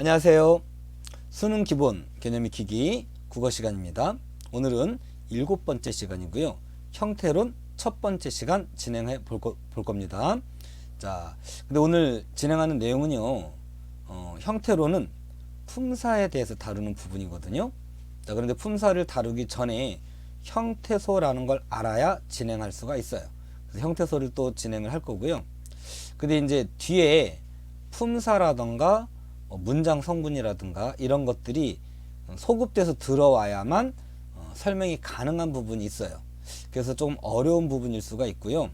안녕하세요. 수능 기본 개념 익히기 국어 시간입니다. 오늘은 일곱 번째 시간이고요. 형태론 첫 번째 시간 진행해 볼, 거, 볼 겁니다. 자, 근데 오늘 진행하는 내용은요. 어, 형태로는 품사에 대해서 다루는 부분이거든요. 자, 그런데 품사를 다루기 전에 형태소라는 걸 알아야 진행할 수가 있어요. 그래서 형태소를 또 진행을 할 거고요. 근데 이제 뒤에 품사라던가 뭐 문장 성분이라든가 이런 것들이 소급돼서 들어와야만 어, 설명이 가능한 부분이 있어요. 그래서 좀 어려운 부분일 수가 있고요.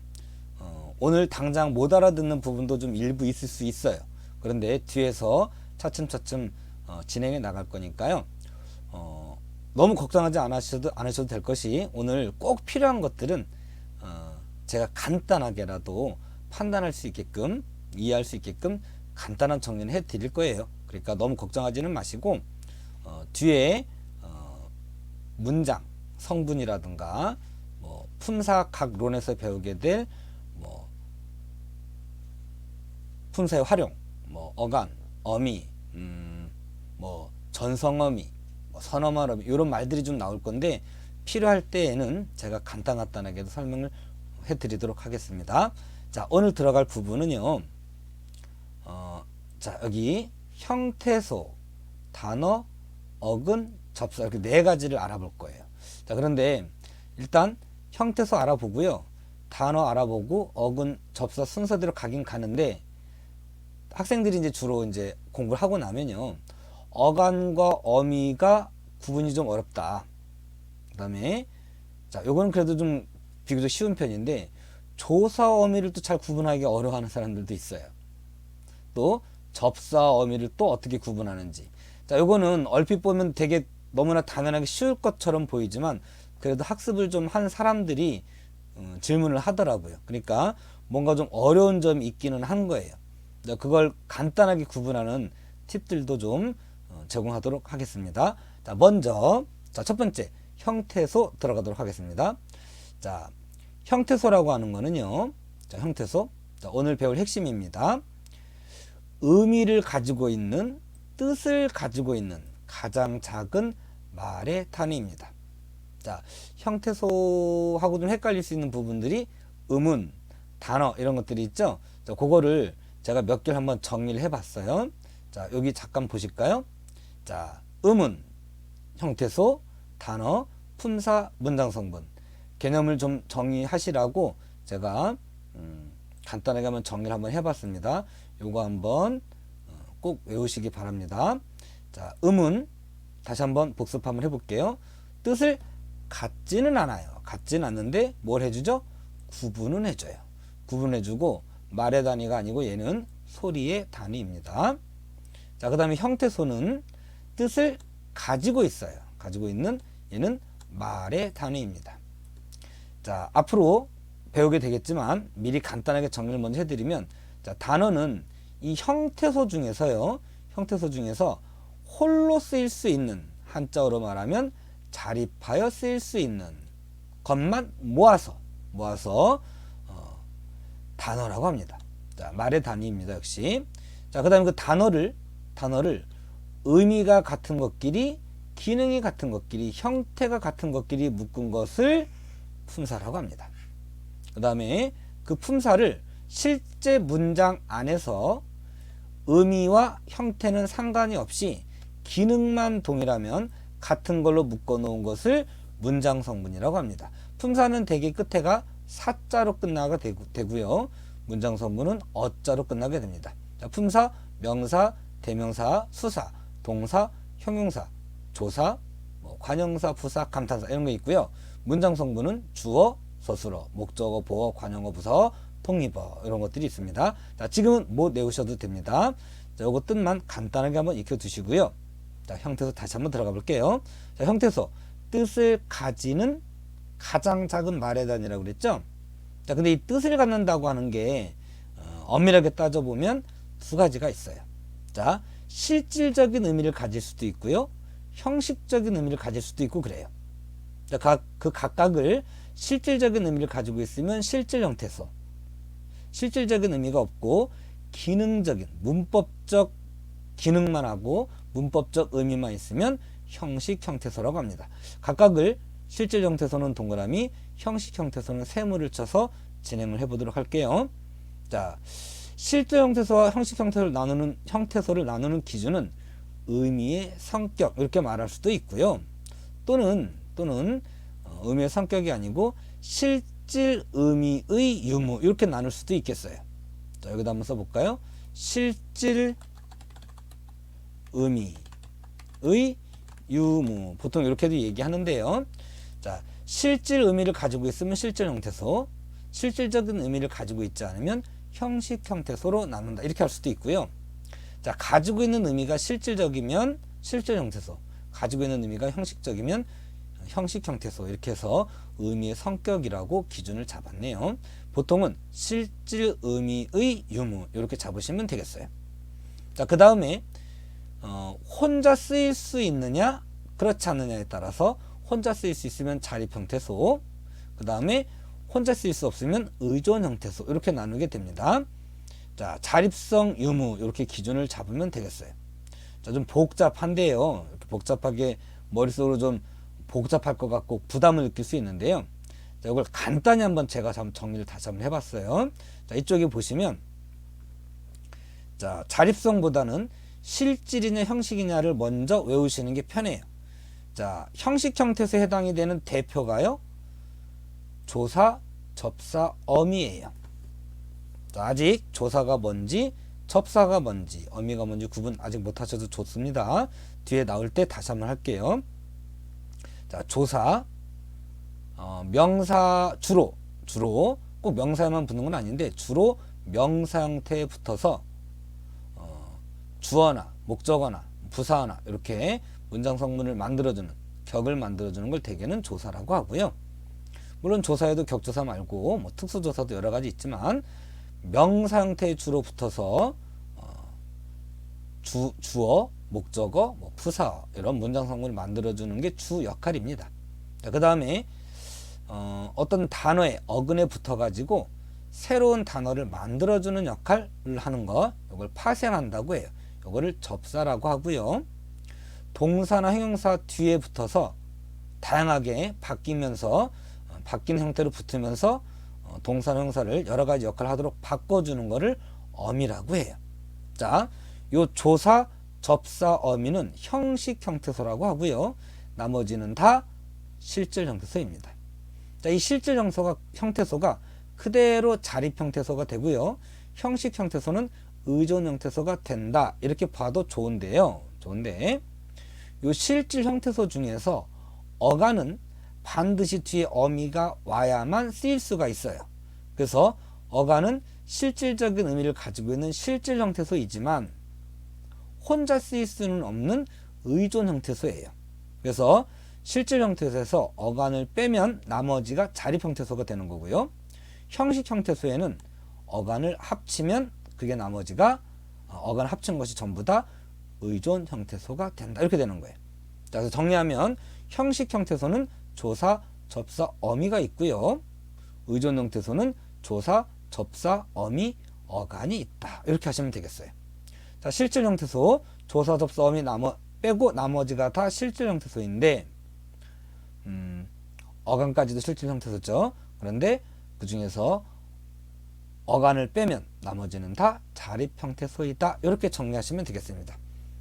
어, 오늘 당장 못 알아듣는 부분도 좀 일부 있을 수 있어요. 그런데 뒤에서 차츰차츰 어, 진행해 나갈 거니까요. 어, 너무 걱정하지 않으셔도, 않으셔도 될 것이 오늘 꼭 필요한 것들은 어, 제가 간단하게라도 판단할 수 있게끔 이해할 수 있게끔 간단한 정리는 해 드릴 거예요. 그러니까 너무 걱정하지는 마시고 어, 뒤에 어, 문장 성분이라든가 뭐 품사각론에서 배우게 될 뭐 품사의 활용, 뭐 어간, 어미, 음, 뭐 전성어미, 뭐 선어말어미 이런 말들이 좀 나올 건데 필요할 때에는 제가 간단간단하게도 설명을 해드리도록 하겠습니다. 자 오늘 들어갈 부분은요. 어, 자 여기 형태소, 단어, 어근, 접사 이렇게 네 가지를 알아볼 거예요. 자 그런데 일단 형태소 알아보고요. 단어 알아보고 어근, 접사 순서대로 가긴 가는데 학생들이 이제 주로 이제 공부를 하고 나면요. 어간과 어미가 구분이 좀 어렵다. 그다음에 자, 요거는 그래도 좀 비교적 쉬운 편인데 조사 어미를 또 잘 구분하기 어려워하는 사람들도 있어요. 또 접사 어미를 또 어떻게 구분하는지. 자, 요거는 얼핏 보면 되게 너무나 당연하게 쉬울 것처럼 보이지만 그래도 학습을 좀 한 사람들이 음, 질문을 하더라고요. 그러니까 뭔가 좀 어려운 점이 있기는 한 거예요. 자, 그걸 간단하게 구분하는 팁들도 좀 어, 제공하도록 하겠습니다. 자, 먼저 자, 첫 번째 형태소 들어가도록 하겠습니다. 자, 형태소라고 하는 거는요. 자, 형태소. 자, 오늘 배울 핵심입니다. 의미를 가지고 있는 뜻을 가지고 있는 가장 작은 말의 단위입니다. 자, 형태소하고 좀 헷갈릴 수 있는 부분들이 음운, 단어 이런 것들이 있죠. 자, 그거를 제가 몇 개를 한번 정리를 해봤어요. 자, 여기 잠깐 보실까요? 자, 음운, 형태소, 단어, 품사, 문장 성분 개념을 좀 정리하시라고 제가 음, 간단하게 한번 정리를 한번 해봤습니다. 요거 한번 어, 꼭 외우시기 바랍니다. 자, 음은 다시 한번 복습 한번 해볼게요. 뜻을 같지는 않아요. 같지는 않는데 뭘 해주죠? 구분은 해줘요. 구분해주고 말의 단위가 아니고 얘는 소리의 단위입니다. 자, 그 다음에 형태소는 뜻을 가지고 있어요. 가지고 있는 얘는 말의 단위입니다. 자, 앞으로 배우게 되겠지만 미리 간단하게 정리를 먼저 해드리면 자, 단어는 이 형태소 중에서요. 형태소 중에서 홀로 쓰일 수 있는 한자어로 말하면 자립하여 쓰일 수 있는 것만 모아서 모아서 어, 단어라고 합니다. 자, 말의 단위입니다. 역시. 자, 그다음에 그 단어를 단어를 의미가 같은 것끼리 기능이 같은 것끼리 형태가 같은 것끼리 묶은 것을 품사라고 합니다. 그 다음에 그 품사를 실제 문장 안에서 의미와 형태는 상관이 없이 기능만 동일하면 같은 걸로 묶어 놓은 것을 문장 성분이라고 합니다. 품사는 대개 끝에가 사자로 끝나게 되고, 요 문장 성분은 어자로 끝나게 됩니다. 자, 품사, 명사, 대명사, 수사, 동사, 형용사, 조사, 뭐 관형사, 부사, 감탄사 이런 거 있고요. 문장 성분은 주어, 서술어, 목적어, 보어, 관용어, 부서, 통입어 이런 것들이 있습니다. 자, 지금은 못 외우셔도 됩니다. 자, 요거 뜻만 간단하게 한번 익혀 두시고요. 자, 형태소 다시 한번 들어가 볼게요. 자, 형태소 뜻을 가지는 가장 작은 말의 단위라고 그랬죠? 자, 근데 이 뜻을 갖는다고 하는 게 어, 엄밀하게 따져보면 두 가지가 있어요. 자, 실질적인 의미를 가질 수도 있고요. 형식적인 의미를 가질 수도 있고 그래요. 자, 각, 그 각각을 실질적인 의미를 가지고 있으면 실질 형태소. 실질적인 의미가 없고 기능적인 문법적 기능만 하고 문법적 의미만 있으면 형식 형태소라고 합니다. 각각을 실질 형태소는 동그라미, 형식 형태소는 세모를 쳐서 진행을 해보도록 할게요. 자, 실질 형태소와 형식 형태소를 나누는 형태소를 나누는 기준은 의미의 성격 이렇게 말할 수도 있고요. 또는 또는 어, 의미의 성격이 아니고 실질 의미의 유무 이렇게 나눌 수도 있겠어요. 자, 여기다 한번 써볼까요? 실질 의미의 유무 보통 이렇게도 얘기하는데요. 자, 실질 의미를 가지고 있으면 실질 형태소, 실질적인 의미를 가지고 있지 않으면 형식 형태소로 나눈다. 이렇게 할 수도 있고요. 자, 가지고 있는 의미가 실질적이면 실질 형태소, 가지고 있는 의미가 형식적이면 형식 형태소 이렇게 해서 의미의 성격이라고 기준을 잡았네요. 보통은 실질 의미의 유무 이렇게 잡으시면 되겠어요. 자, 그 다음에 어, 혼자 쓰일 수 있느냐 그렇지 않느냐에 따라서 혼자 쓰일 수 있으면 자립 형태소 그 다음에 혼자 쓰일 수 없으면 의존 형태소 이렇게 나누게 됩니다. 자, 자립성 유무 이렇게 기준을 잡으면 되겠어요. 자, 좀 복잡한데요. 이렇게 복잡하게 머릿속으로 좀 복잡할 것 같고 부담을 느낄 수 있는데요. 자, 이걸 간단히 한번 제가 좀 정리를 다시 한번 해봤어요. 자, 이쪽에 보시면 자, 자립성보다는 실질이냐 형식이냐를 먼저 외우시는 게 편해요. 자, 형식 형태에서 해당이 되는 대표가요. 조사, 접사, 어미예요. 자, 아직 조사가 뭔지, 접사가 뭔지, 어미가 뭔지 구분 아직 못 하셔도 좋습니다. 뒤에 나올 때 다시 한번 할게요. 자, 조사, 어, 명사 주로. 주로. 꼭 명사에만 붙는 건 아닌데 주로 명사 형태에 붙어서 어, 주어나 목적어나 부사어나 이렇게 문장 성문을 만들어주는 격을 만들어주는 걸 대개는 조사라고 하고요. 물론 조사에도 격조사 말고 뭐 특수조사도 여러 가지 있지만 형태의 주로 붙어서 어, 주, 주어, 목적어, 뭐 부사어 이런 문장 성문을 만들어주는 게 주 역할입니다. 그 다음에 어, 어떤 단어의 어근에 붙어가지고 새로운 단어를 만들어주는 역할을 하는 거, 이걸 파생한다고 해요. 이거를 접사라고 하고요. 동사나 형용사 뒤에 붙어서 다양하게 바뀌면서 어, 바뀐 형태로 붙으면서 어, 동사나 형용사를 여러 가지 역할을 하도록 바꿔주는 거를 어미라고 해요. 자, 요 조사, 접사, 어미는 형식 형태소라고 하고요. 나머지는 다 실질 형태소입니다. 자, 이 실질 형소가, 형태소가 그대로 자립 형태소가 되고요. 형식 형태소는 의존 형태소가 된다. 이렇게 봐도 좋은데요. 좋은데, 요 실질 형태소 중에서 어간은 반드시 뒤에 어미가 와야만 쓰일 수가 있어요. 그래서 어간은 실질적인 의미를 가지고 있는 실질 형태소이지만 혼자 쓰일 수는 없는 의존 형태소예요. 그래서 실질 형태소에서 어간을 빼면 나머지가 자립 형태소가 되는 거고요. 형식 형태소에는 어간을 합치면 그게 나머지가 어, 어간 합친 것이 전부 다 의존 형태소가 된다. 이렇게 되는 거예요. 자, 그래서 정리하면 형식 형태소는 조사, 접사, 어미가 있고요. 의존 형태소는 조사, 접사, 어미, 어간이 있다. 이렇게 하시면 되겠어요. 자, 실질 형태소, 조사, 접사, 어미 나머, 빼고 나머지가 다 실질 형태소인데 음, 어간까지도 실질 형태소죠. 그런데 그 중에서 어간을 빼면 나머지는 다 자립 형태소이다. 이렇게 정리하시면 되겠습니다.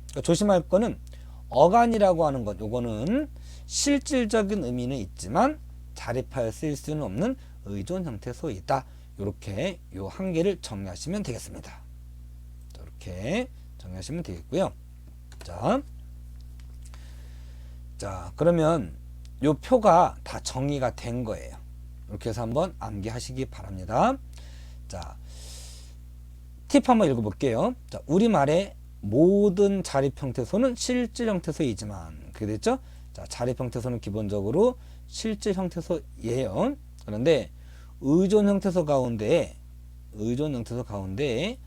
그러니까 조심할 거는 어간이라고 하는 것, 요거는 실질적인 의미는 있지만 자립하여 쓰일 수는 없는 의존 형태소이다. 이렇게 요 한 개를 정리하시면 되겠습니다. 이렇게 정리하시면 되겠고요. 자, 자 그러면 요 표가 다 정리가 된 거예요. 이렇게 해서 한번 암기하시기 바랍니다. 자, 팁 한번 읽어볼게요. 자, 우리말의 모든 자립 형태소는 실질 형태소이지만, 그게 됐죠? 자, 자립 형태소는 기본적으로 실질 형태소예요. 그런데 의존 형태소 가운데, 의존 형태소 가운데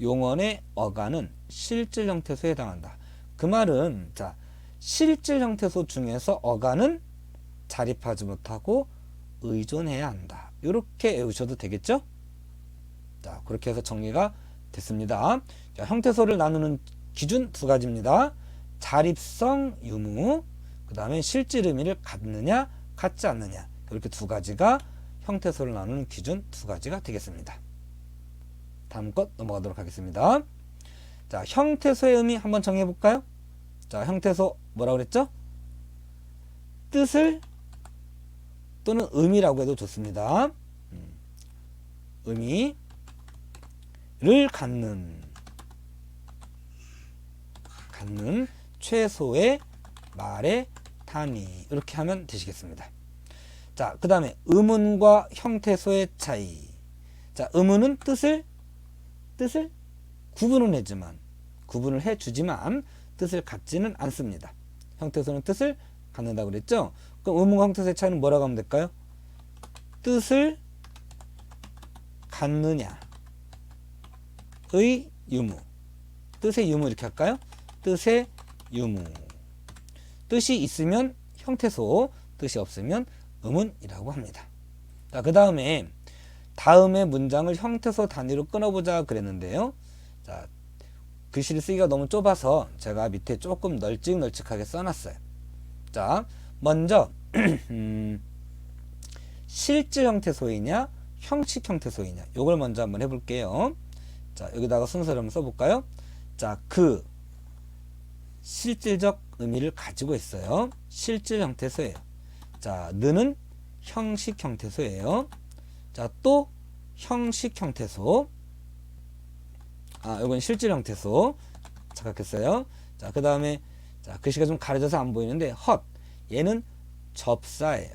용언의 어간은 실질 형태소에 해당한다. 그 말은, 자, 실질 형태소 중에서 어간은 자립하지 못하고 의존해야 한다. 이렇게 외우셔도 되겠죠? 자, 그렇게 해서 정리가 됐습니다. 자, 형태소를 나누는 기준 두 가지입니다. 자립성 유무, 그 다음에 실질 의미를 갖느냐, 갖지 않느냐. 이렇게 두 가지가 형태소를 나누는 기준 두 가지가 되겠습니다. 다음 것 넘어가도록 하겠습니다. 자, 형태소의 의미 한번 정해 볼까요? 자, 형태소 뭐라고 그랬죠? 뜻을 또는 의미라고 해도 좋습니다. 음, 의미를 갖는 갖는 최소의 말의 단위 이렇게 하면 되시겠습니다. 자, 그 다음에 의문과 형태소의 차이. 자, 의문은 뜻을 뜻을 구분은 해주만 구분을 해주지만 뜻을 갖지는 않습니다. 형태소는 뜻을 갖는다고 그랬죠? 그럼 의문과 형태소의 차이는 뭐라고 하면 될까요? 뜻을 갖느냐 의 유무 뜻의 유무 이렇게 할까요? 뜻의 유무 뜻이 있으면 형태소 뜻이 없으면 의문이라고 합니다. 자, 그 다음에 다음의 문장을 형태소 단위로 끊어보자 그랬는데요. 자, 글씨를 쓰기가 너무 좁아서 제가 밑에 조금 널찍널찍하게 써놨어요. 자, 먼저 음, 실질 형태소이냐 형식 형태소이냐 요걸 먼저 한번 해볼게요. 자, 여기다가 순서를 한번 써볼까요? 자, 그 실질적 의미를 가지고 있어요. 실질 형태소예요. 자, 느는 형식 형태소예요. 자, 또 형식 형태소. 아, 이건 실질 형태소. 착각했어요. 자, 그 다음에 자, 글씨가 좀 가려져서 안 보이는데 헛. 얘는 접사예요.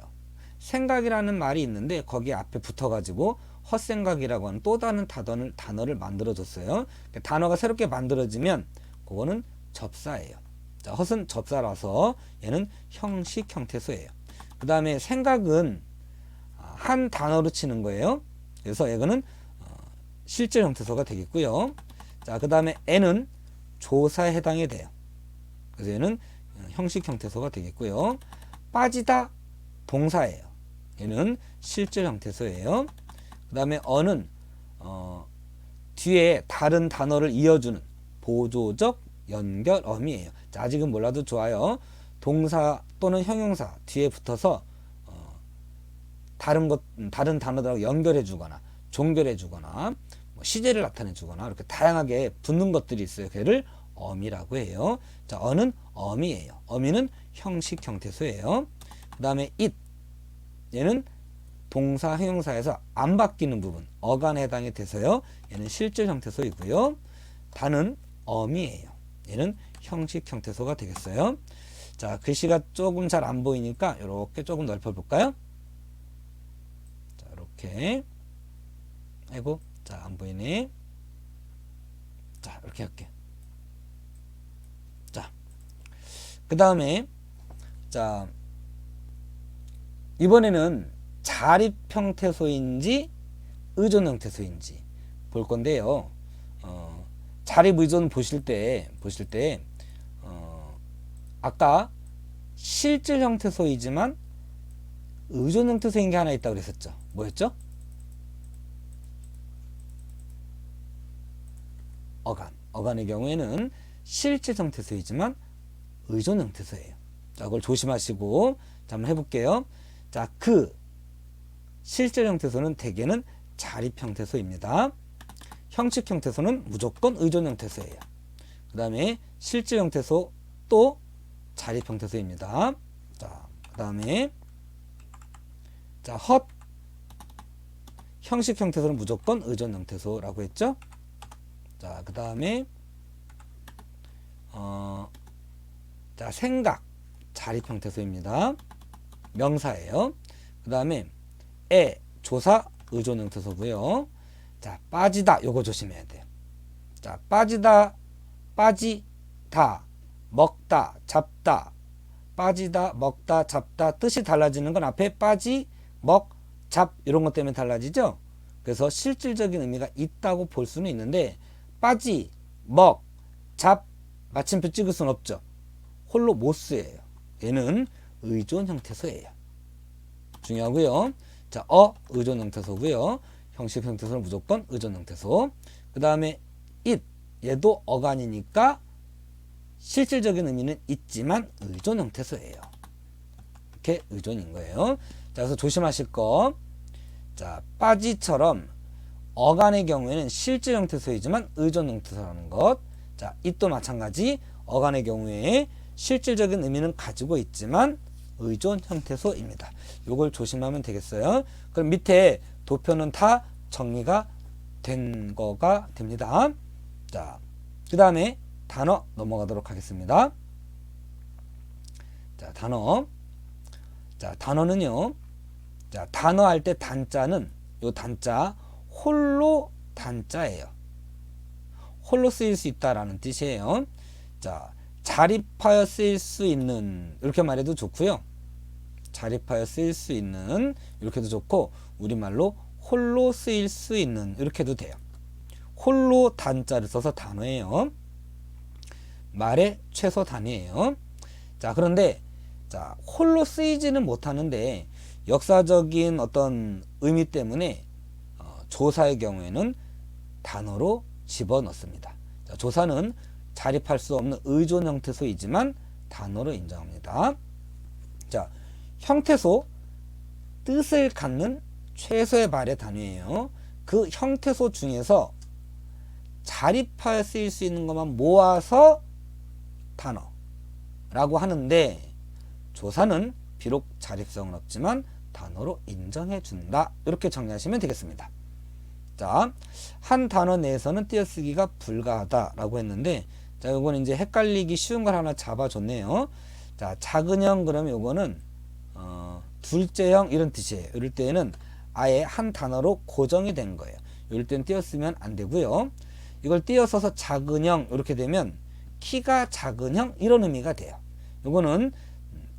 생각이라는 말이 있는데 거기 앞에 붙어가지고 헛생각이라고 하는 또 다른 단어를, 단어를 만들어줬어요. 단어가 새롭게 만들어지면 그거는 접사예요. 자, 헛은 접사라서 얘는 형식 형태소예요. 그 다음에 생각은 한 단어로 치는 거예요. 그래서 이거는 어, 실질 형태소가 되겠고요. 자, 그 다음에 N은 조사에 해당이 돼요. 그래서 얘는 형식 형태소가 되겠고요. 빠지다 동사예요. 얘는 실질 형태소예요. 그 다음에 어는 어, 뒤에 다른 단어를 이어주는 보조적 연결어미예요. 자, 아직은 몰라도 좋아요. 동사 또는 형용사 뒤에 붙어서 어, 다른 것 다른 단어들하고 연결해 주거나 종결해 주거나 뭐 시제를 나타내 주거나 이렇게 다양하게 붙는 것들이 있어요. 걔를 어미라고 해요. 자, 어는 어미예요. 어미는 형식 형태소예요. 그다음에 it 얘는 동사 형용사에서 안 바뀌는 부분 어간에 해당이 돼서요. 얘는 실질 형태소이고요. 단은 어미예요. 얘는 형식 형태소가 되겠어요. 자, 글씨가 조금 잘 안 보이니까 이렇게 조금 넓혀 볼까요? 자, 이렇게. 아이고, 자, 안 보이네. 자, 이렇게 할게. 자, 그 다음에, 자, 이번에는 자립 형태소인지 의존 형태소인지 볼 건데요. 어, 자립 의존 보실 때, 보실 때, 어, 아까 실질 형태소이지만 의존 형태소인 게 하나 있다고 그랬었죠. 뭐였죠? 어간. 어간의 경우에는 실질 형태소이지만 의존 형태소예요. 자, 그걸 조심하시고 자, 한번 해볼게요. 자, 그 실질 형태소는 대개는 자립 형태소입니다. 형식 형태소는 무조건 의존 형태소예요. 그 다음에 실질 형태소 또 자립 형태소입니다. 자, 그 다음에 자, 헛 형식 형태소는 무조건 의존 형태소라고 했죠. 자, 그 다음에 어, 자, 생각 자립 형태소입니다. 명사예요. 그 다음에 에 조사 의존 형태소고요. 자, 빠지다 요거 조심해야 돼요. 자, 빠지다 빠지다 먹다 잡다 빠지다 먹다 잡다 뜻이 달라지는 건 앞에 빠지 먹 잡 이런 것 때문에 달라지죠. 그래서 실질적인 의미가 있다고 볼 수는 있는데 빠지 먹 잡 마침표 찍을 수는 없죠. 홀로 못 쓰예요. 얘는 의존 형태소예요. 중요하고요. 자, 어 의존 형태소고요. 형식 형태소는 무조건 의존 형태소. 그 다음에 it 얘도 어간이니까 실질적인 의미는 있지만 의존 형태소예요. 이렇게 의존인 거예요. 자, 그래서 조심하실 거. 자, 빠지처럼 어간의 경우에는 실질 형태소이지만 의존 형태소라는 것. 자, 이도 마찬가지 어간의 경우에 실질적인 의미는 가지고 있지만 의존 형태소입니다. 요걸 조심하면 되겠어요. 그럼 밑에 도표는 다 정리가 된 거가 됩니다. 자, 그 다음에 단어 넘어가도록 하겠습니다. 자, 단어. 자, 단어는요. 자, 단어 할 때 단자는 요 단자 홀로 단자예요. 홀로 쓰일 수 있다라는 뜻이에요. 자, 자립하여 쓰일 수 있는 이렇게 말해도 좋고요. 자립하여 쓰일 수 있는 이렇게도 좋고 우리말로 홀로 쓰일 수 있는 이렇게도 돼요. 홀로 단자를 써서 단어예요. 말의 최소 단위예요. 자, 그런데 자, 홀로 쓰이지는 못하는데 역사적인 어떤 의미 때문에 어, 조사의 경우에는 단어로 집어넣습니다. 자, 조사는 자립할 수 없는 의존 형태소이지만 단어로 인정합니다. 자, 형태소 뜻을 갖는 최소의 발의 단위예요. 그 형태소 중에서 자립하여 쓰일 수 있는 것만 모아서 단어라고 하는데 조사는 비록 자립성은 없지만 단어로 인정해 준다. 이렇게 정리하시면 되겠습니다. 자, 한 단어 내에서는 띄어쓰기가 불가하다라고 했는데 자, 이건 이제 헷갈리기 쉬운 걸 하나 잡아줬네요. 자, 작은형 그러면 요거는 어, 둘째형 이런 뜻이에요. 이럴 때는 아예 한 단어로 고정이 된 거예요. 이럴 땐 띄었으면 안 되고요. 이걸 띄어서서 작은형 이렇게 되면 키가 작은형 이런 의미가 돼요. 요거는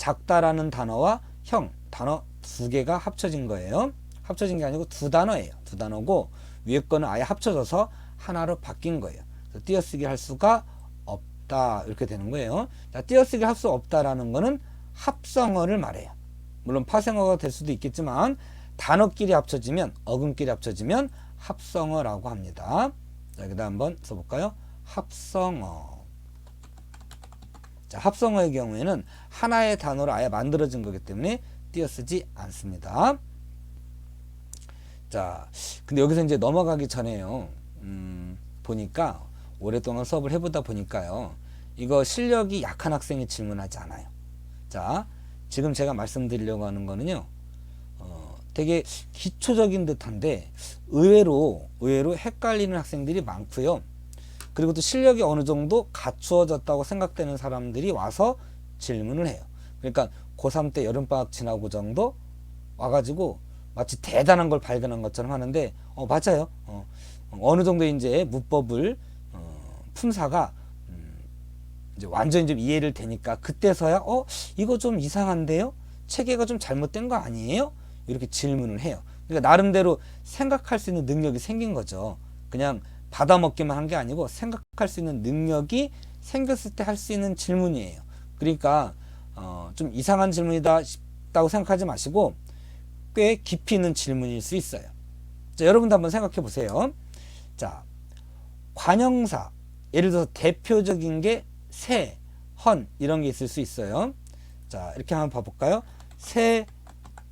작다라는 단어와 형 단어 두 개가 합쳐진 거예요. 합쳐진 게 아니고 두 단어예요. 두 단어고 위에 거는 아예 합쳐져서 하나로 바뀐 거예요. 띄어쓰기 할 수가 없다 이렇게 되는 거예요. 자, 띄어쓰기 할 수 없다라는 거는 합성어를 말해요. 물론 파생어가 될 수도 있겠지만 단어끼리 합쳐지면 어근끼리 합쳐지면 합성어라고 합니다. 자, 그다음 한번 써볼까요? 합성어. 자, 합성어의 경우에는 하나의 단어로 아예 만들어진 거기 때문에 띄어쓰지 않습니다. 자, 근데 여기서 이제 넘어가기 전에요. 음, 보니까 오랫동안 수업을 해보다 보니까요. 이거 실력이 약한 학생이 질문하지 않아요. 자, 지금 제가 말씀드리려고 하는 거는요. 어, 되게 기초적인 듯한데 의외로 의외로 헷갈리는 학생들이 많고요. 그리고 또 실력이 어느 정도 갖추어졌다고 생각되는 사람들이 와서 질문을 해요. 그러니까 고3 때 여름방학 지나고 정도 와가지고 마치 대단한 걸 발견한 것처럼 하는데 어 맞아요. 어, 어느 정도 이제 문법을 어, 품사가 음, 이제 완전히 좀 이해를 되니까 그때서야 어 이거 좀 이상한데요? 체계가 좀 잘못된 거 아니에요? 이렇게 질문을 해요. 그러니까 나름대로 생각할 수 있는 능력이 생긴 거죠. 그냥 받아먹기만 한 게 아니고 생각할 수 있는 능력이 생겼을 때 할 수 있는 질문이에요. 그러니까 어, 좀 이상한 질문이다 싶다고 생각하지 마시고 꽤 깊이 있는 질문일 수 있어요. 자, 여러분도 한번 생각해 보세요. 자, 관형사 예를 들어서 대표적인 게 새, 헌 이런 게 있을 수 있어요. 자, 이렇게 한번 봐볼까요? 새,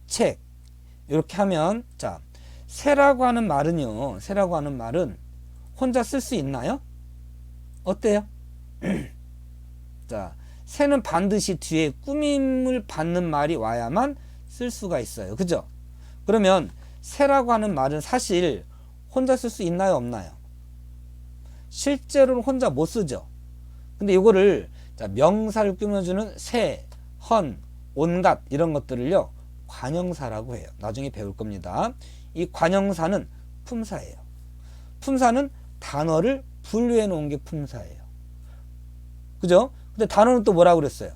책 이렇게 하면 자, 새라고 하는 말은요. 새라고 하는 말은 혼자 쓸 수 있나요? 어때요? 자, 새는 반드시 뒤에 꾸밈을 받는 말이 와야만 쓸 수가 있어요. 그죠? 그러면 새라고 하는 말은 사실 혼자 쓸 수 있나요? 없나요? 실제로는 혼자 못 쓰죠. 근데 이거를 자, 명사를 꾸며주는 새, 헌, 온갖 이런 것들을요. 관형사라고 해요. 나중에 배울 겁니다. 이 관형사는 품사예요. 품사는 단어를 분류해 놓은 게 품사예요. 그죠? 근데 단어는 또 뭐라고 그랬어요?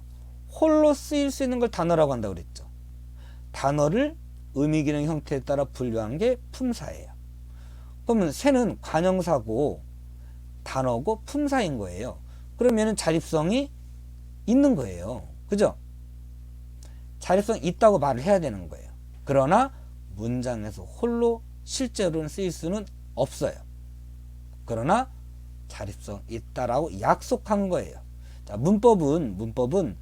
홀로 쓰일 수 있는 걸 단어라고 한다고 그랬죠. 단어를 의미 기능 형태에 따라 분류한 게 품사예요. 그러면 새는 관형사고 단어고 품사인 거예요. 그러면은 자립성이 있는 거예요. 그죠? 자립성 있다고 말을 해야 되는 거예요. 그러나 문장에서 홀로 실제로는 쓰일 수는 없어요. 그러나 자립성 있다라고 약속한 거예요. 자, 문법은 문법은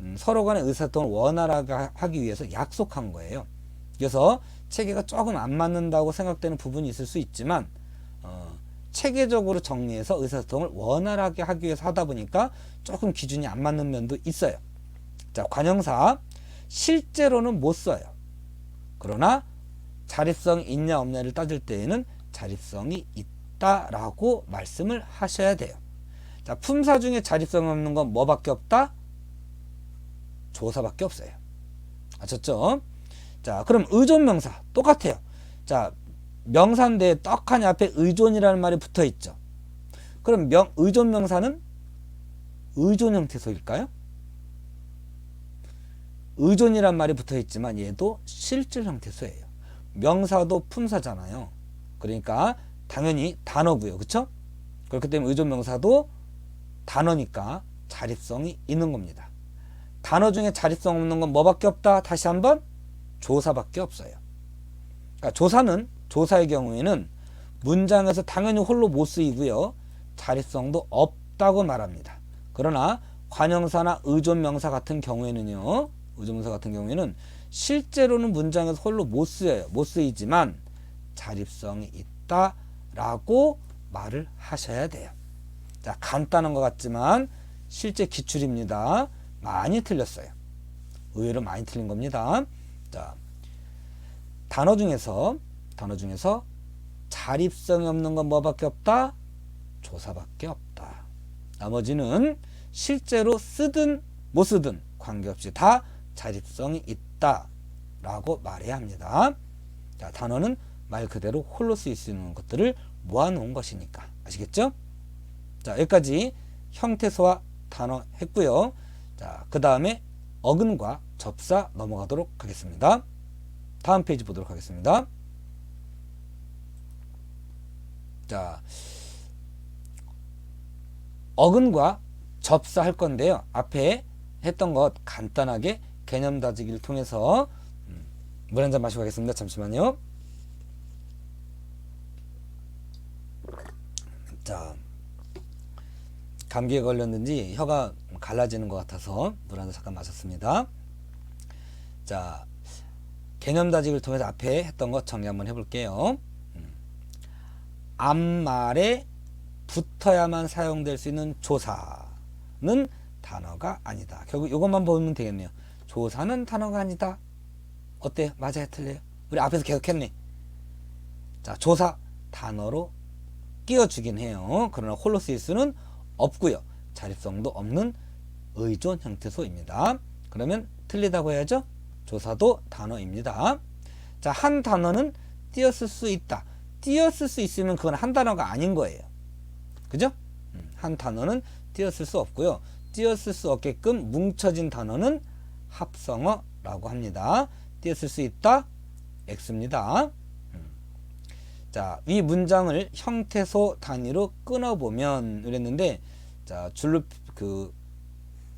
음, 서로 간의 의사소통을 원활하게 하- 하기 위해서 약속한 거예요. 그래서 체계가 조금 안 맞는다고 생각되는 부분이 있을 수 있지만 어, 체계적으로 정리해서 의사소통을 원활하게 하기 위해서 하다 보니까 조금 기준이 안 맞는 면도 있어요. 자, 관형사 실제로는 못 써요. 그러나 자립성이 있냐 없냐를 따질 때에는 자립성이 있다 라고 말씀을 하셔야 돼요. 자, 품사 중에 자립성 없는 건 뭐밖에 없다? 조사밖에 없어요. 아셨죠? 자, 그럼 의존 명사 똑같아요. 자, 명사인데 떡하니 앞에 의존이라는 말이 붙어 있죠. 그럼 명, 의존 명사는 의존 형태소일까요? 의존이란 말이 붙어 있지만 얘도 실질 형태소예요. 명사도 품사잖아요. 그러니까 당연히 단어고요. 그쵸? 그렇기 때문에 의존 명사도 단어니까 자립성이 있는 겁니다. 단어 중에 자립성 없는 건 뭐밖에 없다? 다시 한번 조사밖에 없어요. 그러니까 조사는 조사의 경우에는 문장에서 당연히 홀로 못 쓰이고요. 자립성도 없다고 말합니다. 그러나 관형사나 의존명사 같은 경우에는요. 의존명사 같은 경우에는 실제로는 문장에서 홀로 못 쓰여요. 못 쓰이지만 자립성이 있다 라고 말을 하셔야 돼요. 자, 간단한 것 같지만 실제 기출입니다. 많이 틀렸어요. 의외로 많이 틀린 겁니다. 자, 단어 중에서 단어 중에서 자립성이 없는 건 뭐밖에 없다? 조사밖에 없다. 나머지는 실제로 쓰든 못 쓰든 관계없이 다 자립성이 있다 라고 말해야 합니다. 자, 단어는 말 그대로 홀로 쓰일 수 있는 것들을 모아놓은 것이니까 아시겠죠? 자, 여기까지 형태소와 단어 했고요. 자, 그 다음에 어근과 접사 넘어가도록 하겠습니다. 다음 페이지 보도록 하겠습니다. 자, 어근과 접사 할 건데요. 앞에 했던 것 간단하게 개념 다지기를 통해서 음, 물한 잔 마시고 가겠습니다. 잠시만요. 자, 감기에 걸렸는지 혀가 갈라지는 것 같아서 물 한 잔 잠깐 마셨습니다. 자, 개념 다지기를 통해서 앞에 했던 것 정리 한번 해볼게요. 음. 앞말에 붙어야만 사용될 수 있는 조사는 단어가 아니다. 결국 이것만 보면 되겠네요. 조사는 단어가 아니다. 어때요? 맞아요? 틀려요? 우리 앞에서 계속 했네. 자, 조사 단어로 끼워주긴 해요. 그러나 홀로 쓰일 수는 없고요. 자립성도 없는 의존 형태소입니다. 그러면 틀리다고 해야죠? 조사도 단어입니다. 자, 한 단어는 띄었을 수 있다. 띄었을 수 있으면 그건 한 단어가 아닌 거예요. 그죠? 음, 한 단어는 띄었을 수 없고요. 띄었을 수 없게끔 뭉쳐진 단어는 합성어라고 합니다. 띄었을 수 있다. X입니다. 음. 자, 이 문장을 형태소 단위로 끊어보면 그랬는데, 자, 줄로 그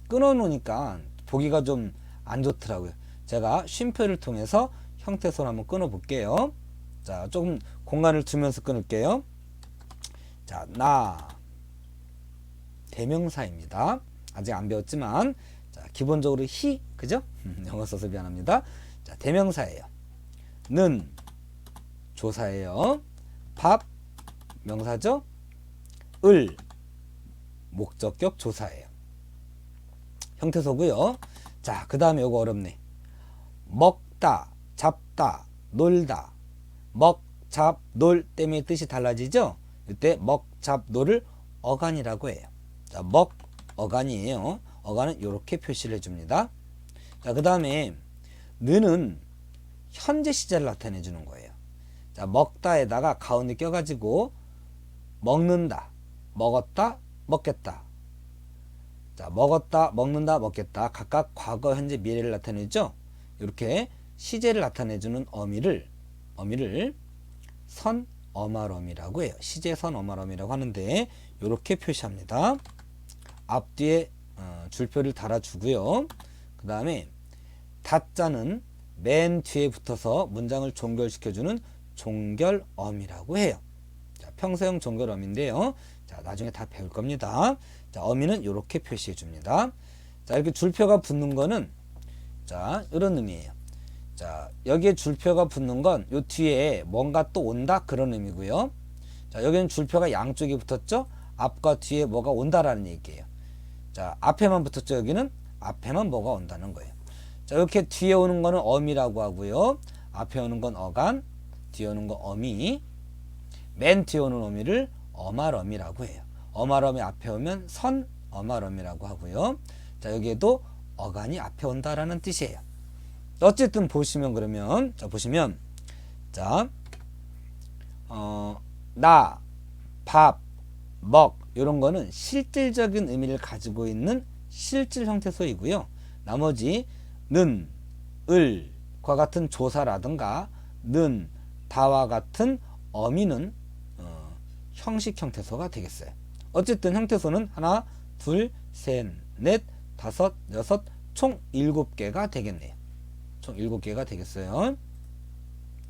끊어 놓으니까 보기가 좀 안 좋더라고요. 제가 쉼표를 통해서 형태소를 한번 끊어 볼게요. 자, 조금 공간을 두면서 끊을게요. 자, 나 대명사입니다. 아직 안 배웠지만 자, 기본적으로 히 그죠? 영어 써서 미안합니다. 자, 대명사예요. 는 조사예요. 밥 명사죠? 을 목적격 조사예요. 형태소고요. 자, 그 다음에 요거 어렵네. 먹다, 잡다, 놀다. 먹, 잡, 놀 때문에 뜻이 달라지죠? 이때 먹, 잡, 놀을 어간이라고 해요. 자, 먹, 어간이에요. 어간은 이렇게 표시를 해줍니다. 자, 그 다음에 느는 현재 시제를 나타내 주는 거예요. 자, 먹다에다가 가운데 껴가지고 먹는다, 먹었다, 먹겠다. 자, 먹었다, 먹는다, 먹겠다. 각각 과거, 현재, 미래를 나타내죠. 이렇게 시제를 나타내주는 어미를 어미를 선 어말어미라고 해요. 시제 선 어말어미라고 하는데 이렇게 표시합니다. 앞뒤에 어, 줄표를 달아주고요. 그 다음에 다자는 맨 뒤에 붙어서 문장을 종결시켜주는 종결어미라고 해요. 자, 평소형 종결어미인데요. 자, 나중에 다 배울 겁니다. 자, 어미는 이렇게 표시해 줍니다. 자, 이렇게 줄표가 붙는 거는 자, 이런 의미예요. 자, 여기에 줄표가 붙는 건 요 뒤에 뭔가 또 온다 그런 의미고요. 자, 여기는 줄표가 양쪽에 붙었죠? 앞과 뒤에 뭐가 온다라는 얘기예요. 자, 앞에만 붙었죠? 여기는 앞에만 뭐가 온다는 거예요. 자, 이렇게 뒤에 오는 거는 어미라고 하고요. 앞에 오는 건 어간, 오는 건 어미, 맨 오는 어미를 어말어미라고 해요. 어말어미 앞에 오면 선 어말어미라고 하고요. 자, 여기에도 어간이 앞에 온다라는 뜻이에요. 어쨌든 보시면 그러면 자 보시면 자 어, 나, 밥, 먹 이런 거는 실질적인 의미를 가지고 있는 실질 형태소이고요. 나머지 는, 을과 같은 조사라든가 는, 다와 같은 어미는 어, 형식 형태소가 되겠어요. 어쨌든 형태소는 하나, 둘, 셋, 넷, 다섯, 여섯, 총 일곱 개가 되겠네요. 총 일곱 개가 되겠어요.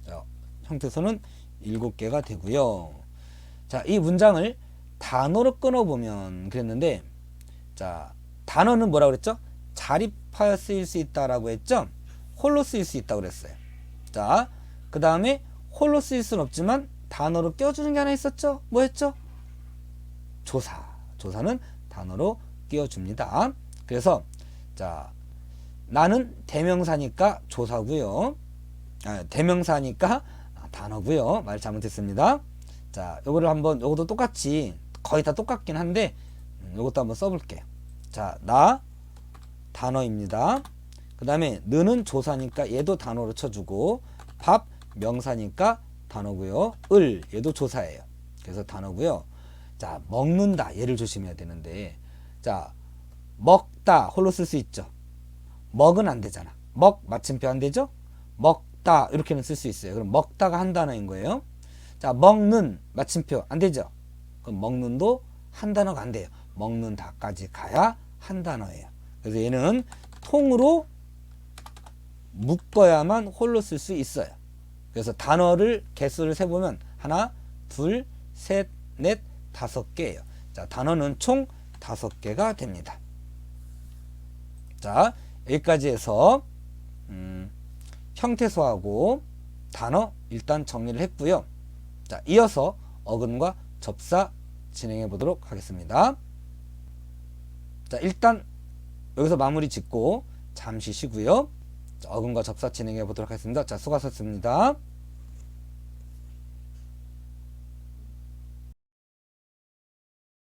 자, 형태소는 일곱 개가 되고요. 자, 이 문장을 단어로 끊어보면 그랬는데, 자, 단어는 뭐라고 그랬죠? 자립하여 쓰일 수 있다라고 했죠? 홀로 쓰일 수 있다고 그랬어요. 자, 그 다음에 홀로 쓰일 수는 없지만 단어로 껴주는 게 하나 있었죠? 뭐였죠? 조사. 조사는 단어로 끼워줍니다. 그래서, 자, 나는 대명사니까 조사고요. 아, 대명사니까 단어고요. 말 잘못했습니다. 자, 요거를 한번 요것도 똑같이 거의 다 똑같긴 한데 음, 요것도 한번 써볼게요. 자, 나 단어입니다. 그 다음에 느는 조사니까 얘도 단어로 쳐주고 밥 명사니까 단어고요. 을 얘도 조사예요. 그래서 단어고요. 자, 먹는다 얘를 조심해야 되는데 자, 먹다 홀로 쓸 수 있죠. 먹은 안 되잖아. 먹 마침표 안 되죠? 먹다 이렇게는 쓸 수 있어요. 그럼 먹다가 한 단어인 거예요. 자, 먹는 마침표 안 되죠? 그럼 먹는도 한 단어가 안 돼요. 먹는다까지 가야 한 단어예요. 그래서 얘는 통으로 묶어야만 홀로 쓸 수 있어요. 그래서 단어를 개수를 세보면 하나, 둘, 셋, 넷, 다섯 개예요. 자, 단어는 총 다섯 개가 됩니다. 자, 여기까지 해서 음, 형태소하고 단어 일단 정리를 했고요. 자, 이어서 어근과 접사 진행해 보도록 하겠습니다. 자, 일단 여기서 마무리 짓고 잠시 쉬고요. 자, 어근과 접사 진행해 보도록 하겠습니다. 자, 수고하셨습니다.